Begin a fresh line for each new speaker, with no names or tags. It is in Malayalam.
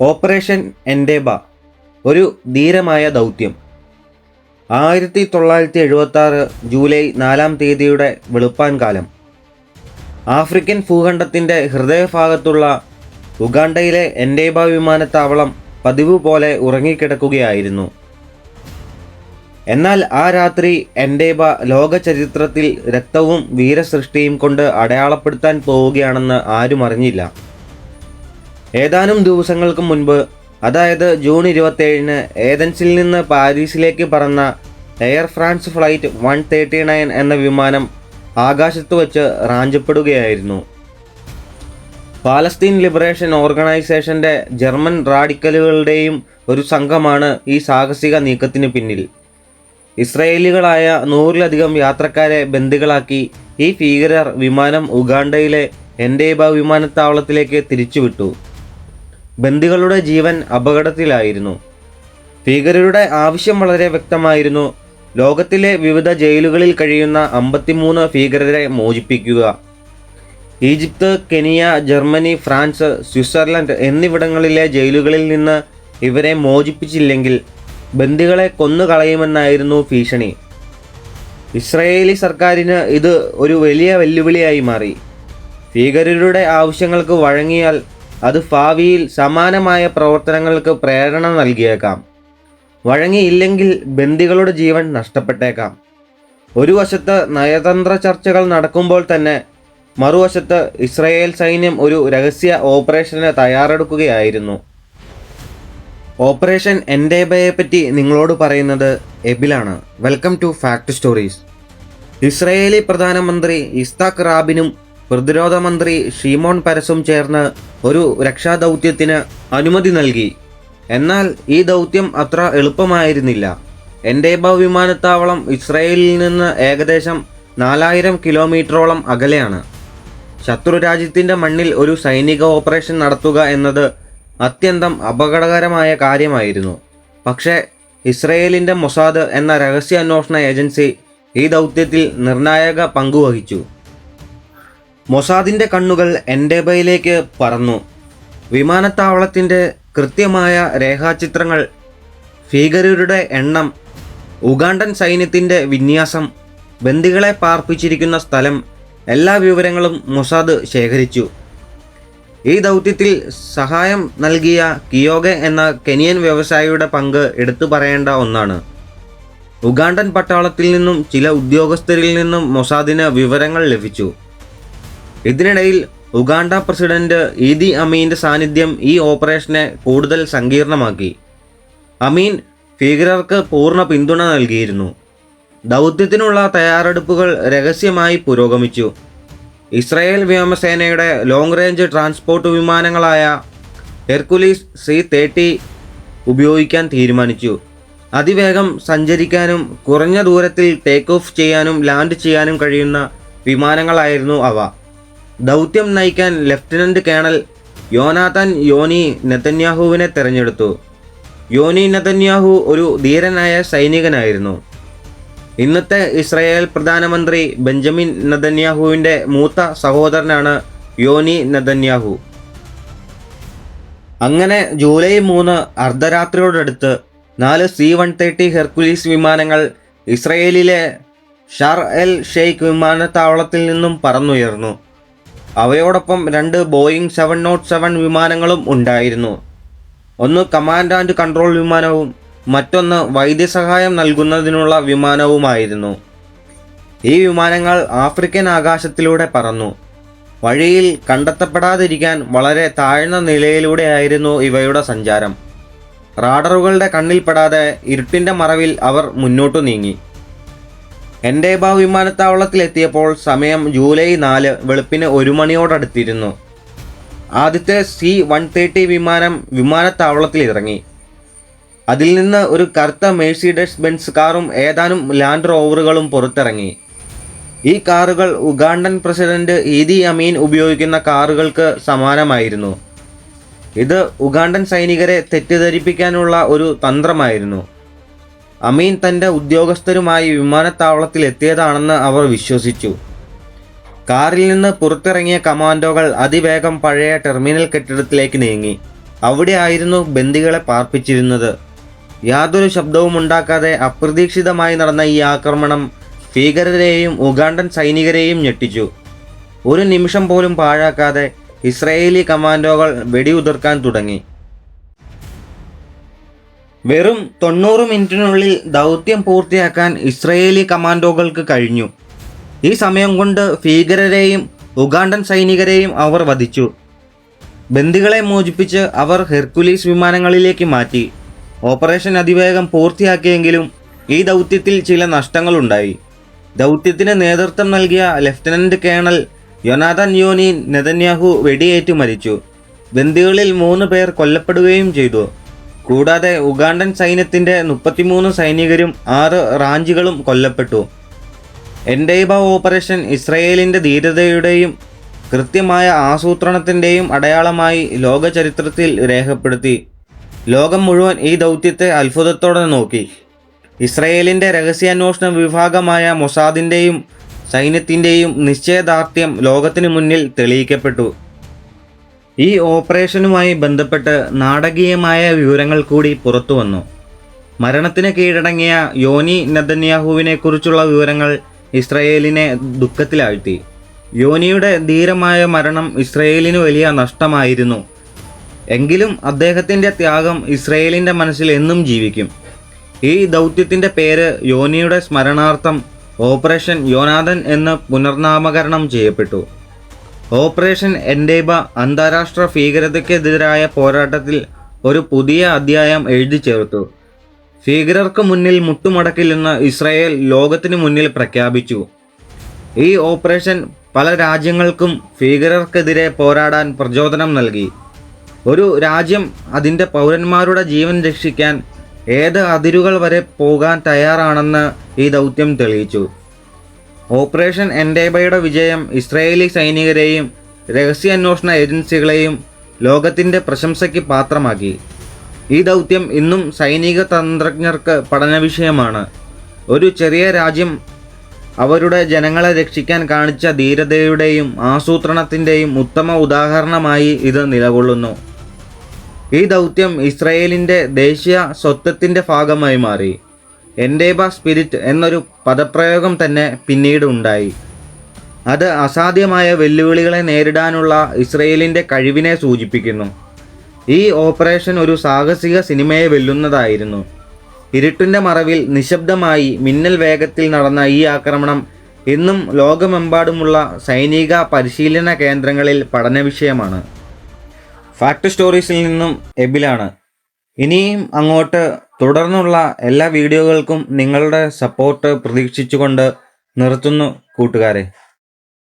ഓപ്പറേഷൻ എൻഡേബ ഒരു ധീരമായ ദൗത്യം. ആയിരത്തി തൊള്ളായിരത്തി എഴുപത്തി ആറ് ജൂലൈ നാലാം തീയതിയുടെ വെളുപ്പാൻ കാലം. ആഫ്രിക്കൻ ഭൂഖണ്ഡത്തിന്റെ ഹൃദയഭാഗത്തുള്ള ഉഗാണ്ടയിലെ എൻഡേബ വിമാനത്താവളം പതിവ് പോലെ ഉറങ്ങിക്കിടക്കുകയായിരുന്നു. എന്നാൽ ആ രാത്രി എൻഡേബ ലോക ചരിത്രത്തിൽ രക്തവും വീരസൃഷ്ടിയും കൊണ്ട് അടയാളപ്പെടുത്താൻ പോവുകയാണെന്ന് ആരും അറിഞ്ഞില്ല. ഏതാനും ദിവസങ്ങൾക്ക് മുൻപ് അതായത് ജൂൺ ഇരുപത്തേഴിന് ഏതൻസിൽ നിന്ന് പാരീസിലേക്ക് പറന്ന air France flight one thirty nine എന്ന വിമാനം ആകാശത്ത് വച്ച് റാഞ്ചപ്പെടുകയായിരുന്നു. പാലസ്തീൻ ലിബറേഷൻ ഓർഗനൈസേഷന്റെ ജർമ്മൻ റാഡിക്കലുകളുടെയും ഒരു സംഘമാണ് ഈ സാഹസിക നീക്കത്തിന് പിന്നിൽ. ഇസ്രയേലികളായ നൂറിലധികം യാത്രക്കാരെ ബന്ദികളാക്കി ഈ ഭീകരർ വിമാനം ഉഗാണ്ടയിലെ എൻഡേബ വിമാനത്താവളത്തിലേക്ക് തിരിച്ചുവിട്ടു. ബന്ദികളുടെ ജീവൻ അപകടത്തിലായിരുന്നു. ഭീകരരുടെ ആവശ്യം വളരെ വ്യക്തമായിരുന്നു. ലോകത്തിലെ വിവിധ ജയിലുകളിൽ കഴിയുന്ന അമ്പത്തിമൂന്ന് ഭീകരരെ മോചിപ്പിക്കുക. Egypt Kenya Germany France Switzerland എന്നിവിടങ്ങളിലെ ജയിലുകളിൽ നിന്ന് ഇവരെ മോചിപ്പിച്ചില്ലെങ്കിൽ ബന്ദികളെ കൊന്നുകളയുമെന്നായിരുന്നു ഭീഷണി. ഇസ്രയേലി സർക്കാരിന് ഇത് ഒരു വലിയ വെല്ലുവിളിയായി മാറി. ഭീകരരുടെ ആവശ്യങ്ങൾക്ക് വഴങ്ങിയാൽ അത് ഭാവിയിൽ സമാനമായ പ്രവർത്തനങ്ങൾക്ക് പ്രേരണ നൽകിയേക്കാം. വഴങ്ങിയില്ലെങ്കിൽ ബന്ദികളുടെ ജീവൻ നഷ്ടപ്പെട്ടേക്കാം. ഒരു വശത്ത് നയതന്ത്ര ചർച്ചകൾ നടക്കുമ്പോൾ തന്നെ മറുവശത്ത് ഇസ്രയേൽ സൈന്യം ഒരു രഹസ്യ ഓപ്പറേഷന് തയ്യാറെടുക്കുകയായിരുന്നു. ഓപ്പറേഷൻ എൻഡേബയെ പറ്റി നിങ്ങളോട് പറയുന്നത് എബിലാണ്. Welcome to fact stories. Israeli പ്രധാനമന്ത്രി ഇസ്താഖ് റാബിനും പ്രതിരോധ മന്ത്രി ഷീമോൺ പരസും ചേർന്ന് ഒരു രക്ഷാദൗത്യത്തിന് അനുമതി നൽകി. എന്നാൽ ഈ ദൗത്യം അത്ര എളുപ്പമായിരുന്നില്ല. എൻഡേബ വിമാനത്താവളം ഇസ്രയേലിൽ നിന്ന് ഏകദേശം നാലായിരം കിലോമീറ്ററോളം അകലെയാണ്. ശത്രു രാജ്യത്തിന്റെ മണ്ണിൽ ഒരു സൈനിക ഓപ്പറേഷൻ നടത്തുക എന്നത് അത്യന്തം അപകടകരമായ കാര്യമായിരുന്നു. പക്ഷേ ഇസ്രയേലിന്റെ മൊസാദ് എന്ന രഹസ്യ രഹസ്യാന്വേഷണ ഏജൻസി ഈ ദൗത്യത്തിൽ നിർണായക പങ്കുവഹിച്ചു മൊസാദിന്റെ കണ്ണുകൾ എൻഡേബയിലേക്ക് പറന്നു. വിമാനത്താവളത്തിന്റെ കൃത്യമായ രേഖാചിത്രങ്ങൾ ഭീകരരുടെ എണ്ണം ഉഗാണ്ടൻ സൈന്യത്തിന്റെ വിന്യാസം ബന്ദികളെ പാർപ്പിച്ചിരിക്കുന്ന സ്ഥലം എല്ലാ വിവരങ്ങളും മൊസാദ് ശേഖരിച്ചു. ഈ ദൗത്യത്തിൽ സഹായം നൽകിയ കിയോഗെ എന്ന കെനിയൻ വ്യവസായിയുടെ പങ്ക് എടുത്തു പറയേണ്ട ഒന്നാണ്. ഉഗാണ്ടൻ പട്ടാളത്തിൽ നിന്നും ചില ഉദ്യോഗസ്ഥരിൽ നിന്നും മൊസാദിന് വിവരങ്ങൾ ലഭിച്ചു. ഇതിനിടയിൽ ഉഗാണ്ട പ്രസിഡന്റ് ഈദി അമീന്റെ സാന്നിധ്യം ഈ ഓപ്പറേഷനെ കൂടുതൽ സങ്കീർണമാക്കി. അമീൻ ഭീകരർക്ക് പൂർണ പിന്തുണ നൽകിയിരുന്നു. ദൗത്യത്തിനുള്ള തയ്യാറെടുപ്പുകൾ രഹസ്യമായി പുരോഗമിച്ചു. ഇസ്രായേൽ വ്യോമസേനയുടെ ലോങ് റേഞ്ച് ട്രാൻസ്പോർട്ട് വിമാനങ്ങളായ ഹെർക്കുലീസ് സി തേർട്ടി ഉപയോഗിക്കാൻ തീരുമാനിച്ചു. അതിവേഗം സഞ്ചരിക്കാനും കുറഞ്ഞ ദൂരത്തിൽ ടേക്ക് ഓഫ് ചെയ്യാനും ലാൻഡ് ചെയ്യാനും കഴിയുന്ന വിമാനങ്ങളായിരുന്നു അവ. ദൗത്യം നയിക്കാൻ ലഫ്റ്റനന്റ് കേണൽ യോനാഥൻ യോനി നെതന്യാഹുവിനെ തെരഞ്ഞെടുത്തു. യോനി നെതന്യാഹു ഒരു ധീരനായ സൈനികനായിരുന്നു. ഇന്നത്തെ ഇസ്രായേൽ പ്രധാനമന്ത്രി ബെഞ്ചമിൻ നെതന്യാഹുവിന്റെ മൂത്ത സഹോദരനാണ് യോനി നെതന്യാഹു. അങ്ങനെ ജൂലൈ മൂന്ന് അർദ്ധരാത്രിയോടടുത്ത് നാല് സി വൺ തേർട്ടി ഹെർക്കുലീസ് വിമാനങ്ങൾ ഇസ്രയേലിലെ ഷാർ എൽ ഷെയ്ഖ് വിമാനത്താവളത്തിൽ നിന്നും പറന്നുയർന്നു. അവയോടൊപ്പം രണ്ട് ബോയിങ് സെവൻ നോട്ട് സെവൻ വിമാനങ്ങളും ഉണ്ടായിരുന്നു. ഒന്ന് കമാൻഡ് ആൻഡ് കൺട്രോൾ വിമാനവും മറ്റൊന്ന് വൈദ്യസഹായം നൽകുന്നതിനുള്ള വിമാനവുമായിരുന്നു. ഈ വിമാനങ്ങൾ ആഫ്രിക്കൻ ആകാശത്തിലൂടെ പറന്നു. വഴിയിൽ കണ്ടെത്തപ്പെടാതിരിക്കാൻ വളരെ താഴ്ന്ന നിലയിലൂടെയായിരുന്നു ഇവയുടെ സഞ്ചാരം. റാഡറുകളുടെ കണ്ണിൽപ്പെടാതെ ഇരുട്ടിന്റെ മറവിൽ അവർ മുന്നോട്ടു നീങ്ങി. എൻഡേബ വിമാനത്താവളത്തിലെത്തിയപ്പോൾ സമയം ജൂലൈ നാല് വെളുപ്പിന് ഒരു മണിയോടടുത്തിരുന്നു. ആദ്യത്തെ സി വൺ തേർട്ടി വിമാനം വിമാനത്താവളത്തിൽ ഇറങ്ങി. അതിൽ നിന്ന് ഒരു കറുത്ത മേഴ്സിഡസ് ബെൻസ് കാറും ഏതാനും ലാൻഡ് റോവറുകളും പുറത്തിറങ്ങി. ഈ കാറുകൾ ഉഗാണ്ടൻ പ്രസിഡന്റ് ഈദി അമീൻ ഉപയോഗിക്കുന്ന കാറുകൾക്ക് സമാനമായിരുന്നു. ഇത് ഉഗാണ്ടൻ സൈനികരെ തെറ്റിദ്ധരിപ്പിക്കാനുള്ള ഒരു തന്ത്രമായിരുന്നു. അമീൻ തന്റെ ഉദ്യോഗസ്ഥരുമായി വിമാനത്താവളത്തിൽ എത്തിയതാണെന്ന് അവർ വിശ്വസിച്ചു. കാറിൽ നിന്ന് പുറത്തിറങ്ങിയ കമാൻഡോകൾ അതിവേഗം പഴയ ടെർമിനൽ കെട്ടിടത്തിലേക്ക് നീങ്ങി. അവിടെയായിരുന്നു ബന്ദികളെ പാർപ്പിച്ചിരുന്നത്. യാതൊരു ശബ്ദവും ഉണ്ടാക്കാതെ അപ്രതീക്ഷിതമായി നടന്ന ഈ ആക്രമണം ഭീകരരെയും ഉഗാണ്ടൻ സൈനികരെയും ഞെട്ടിച്ചു. ഒരു നിമിഷം പോലും പാഴാക്കാതെ ഇസ്രയേലി കമാൻഡോകൾ വെടിയുതിർക്കാൻ തുടങ്ങി. വെറും തൊണ്ണൂറ് മിനിറ്റിനുള്ളിൽ ദൗത്യം പൂർത്തിയാക്കാൻ ഇസ്രയേലി കമാൻഡോകൾക്ക് കഴിഞ്ഞു. ഈ സമയം കൊണ്ട് ഭീകരരെയും ഉഗാണ്ടൻ സൈനികരെയും അവർ വധിച്ചു. ബന്ദികളെ മോചിപ്പിച്ച് അവർ ഹെർക്കുലീസ് വിമാനങ്ങളിലേക്ക് മാറ്റി. ഓപ്പറേഷൻ അതിവേഗം പൂർത്തിയാക്കിയെങ്കിലും ഈ ദൗത്യത്തിൽ ചില നഷ്ടങ്ങളുണ്ടായി. ദൗത്യത്തിന് നേതൃത്വം നൽകിയ ലഫ്റ്റനന്റ് കേണൽ യൊനാഥൻ യോനി നെതന്യാഹു വെടിയേറ്റു മരിച്ചു. ബന്ദികളിൽ മൂന്ന് പേർ കൊല്ലപ്പെടുകയും ചെയ്തു. കൂടാതെ ഉഗാണ്ടൻ സൈന്യത്തിന്റെ മുപ്പത്തിമൂന്ന് സൈനികരും ആറ് റാഞ്ചികളും കൊല്ലപ്പെട്ടു. എൻഡൈബ ഓപ്പറേഷൻ ഇസ്രയേലിന്റെ ധീരതയുടെയും കൃത്യമായ ആസൂത്രണത്തിന്റെയും അടയാളമായി ലോക ചരിത്രത്തിൽ രേഖപ്പെടുത്തി. ലോകം മുഴുവൻ ഈ ദൗത്യത്തെ അത്ഭുതത്തോടെ നോക്കി. ഇസ്രയേലിന്റെ രഹസ്യാന്വേഷണ വിഭാഗമായ മൊസാദിന്റെയും സൈന്യത്തിന്റെയും നിശ്ചയദാർഢ്യം ലോകത്തിനു മുന്നിൽ തെളിയിക്കപ്പെട്ടു. ഈ ഓപ്പറേഷനുമായി ബന്ധപ്പെട്ട് നാടകീയമായ വിവരങ്ങൾ കൂടി പുറത്തു വന്നു. മരണത്തിന് കീഴടങ്ങിയ യോനി നദന്യാഹുവിനെ കുറിച്ചുള്ള വിവരങ്ങൾ ഇസ്രയേലിനെ ദുഃഖത്തിലാഴ്ത്തി. യോനിയുടെ ധീരമായ മരണം ഇസ്രയേലിന് വലിയ നഷ്ടമായിരുന്നു. എങ്കിലും അദ്ദേഹത്തിന്റെ ത്യാഗം ഇസ്രയേലിന്റെ മനസ്സിൽ എന്നും ജീവിക്കും. ഈ ദൗത്യത്തിന്റെ പേര് യോനിയുടെ സ്മരണാർത്ഥം ഓപ്പറേഷൻ യോനാഥൻ എന്ന് പുനർനാമകരണം ചെയ്യപ്പെട്ടു. ഓപ്പറേഷൻ എൻഡേബ അന്താരാഷ്ട്ര ഭീകരതയ്ക്കെതിരായ പോരാട്ടത്തിൽ ഒരു പുതിയ അധ്യായം എഴുതി ചേർത്തു. ഭീകരർക്ക് മുന്നിൽ മുട്ടുമടക്കില്ലെന്ന് ഇസ്രായേൽ ലോകത്തിനു മുന്നിൽ പ്രഖ്യാപിച്ചു. ഈ ഓപ്പറേഷൻ പല രാജ്യങ്ങൾക്കും ഭീകരർക്കെതിരെ പോരാടാൻ പ്രചോദനം നൽകി. ഒരു രാജ്യം അതിന്റെ പൗരന്മാരുടെ ജീവൻ രക്ഷിക്കാൻ ഏത് അതിരുകൾ വരെ പോകാൻ തയ്യാറാണെന്ന് ഈ ദൗത്യം തെളിയിച്ചു. ഓപ്പറേഷൻ എൻഡേബയുടെ വിജയം ഇസ്രായേലി സൈനികരെയും രഹസ്യാന്വേഷണ ഏജൻസികളെയും ലോകത്തിന്റെ പ്രശംസയ്ക്ക് പാത്രമാക്കി. ഈ ദൗത്യം ഇന്നും സൈനിക തന്ത്രജ്ഞർക്ക് പഠന വിഷയമാണ് ഒരു ചെറിയ രാജ്യം അവരുടെ ജനങ്ങളെ രക്ഷിക്കാൻ കാണിച്ച ധീരതയുടെയും ആസൂത്രണത്തിന്റെയും ഉത്തമ ഉദാഹരണമായി ഇത് നിലകൊള്ളുന്നു. ഈ ദൗത്യം ഇസ്രയേലിന്റെ ദേശീയ സ്വത്വത്തിന്റെ ഭാഗമായി മാറി. എൻഡേബ സ്പിരിറ്റ് എന്നൊരു പദപ്രയോഗം തന്നെ പിന്നീട് ഉണ്ടായി. അത് അസാധ്യമായ വെല്ലുവിളികളെ നേരിടാനുള്ള ഇസ്രയേലിന്റെ കഴിവിനെ സൂചിപ്പിക്കുന്നു. ഈ ഓപ്പറേഷൻ ഒരു സാഹസിക സിനിമയെ വെല്ലുന്നതായിരുന്നു. ഇരുട്ടിന്റെ മറവിൽ നിശബ്ദമായി മിന്നൽ വേഗത്തിൽ നടന്ന ഈ ആക്രമണം ഇന്നും ലോകമെമ്പാടുമുള്ള സൈനിക പരിശീലന കേന്ദ്രങ്ങളിൽ പഠന വിഷയമാണ്. ഫാക്ട് സ്റ്റോറീസിൽ നിന്നും എബിലാണ്. ഇനിയും അങ്ങോട്ട് തുടർന്നുള്ള എല്ലാ വീഡിയോകൾക്കും നിങ്ങളുടെ സപ്പോർട്ട് പ്രതീക്ഷിച്ചുകൊണ്ട് നിർത്തുന്നു കൂട്ടുകാരെ.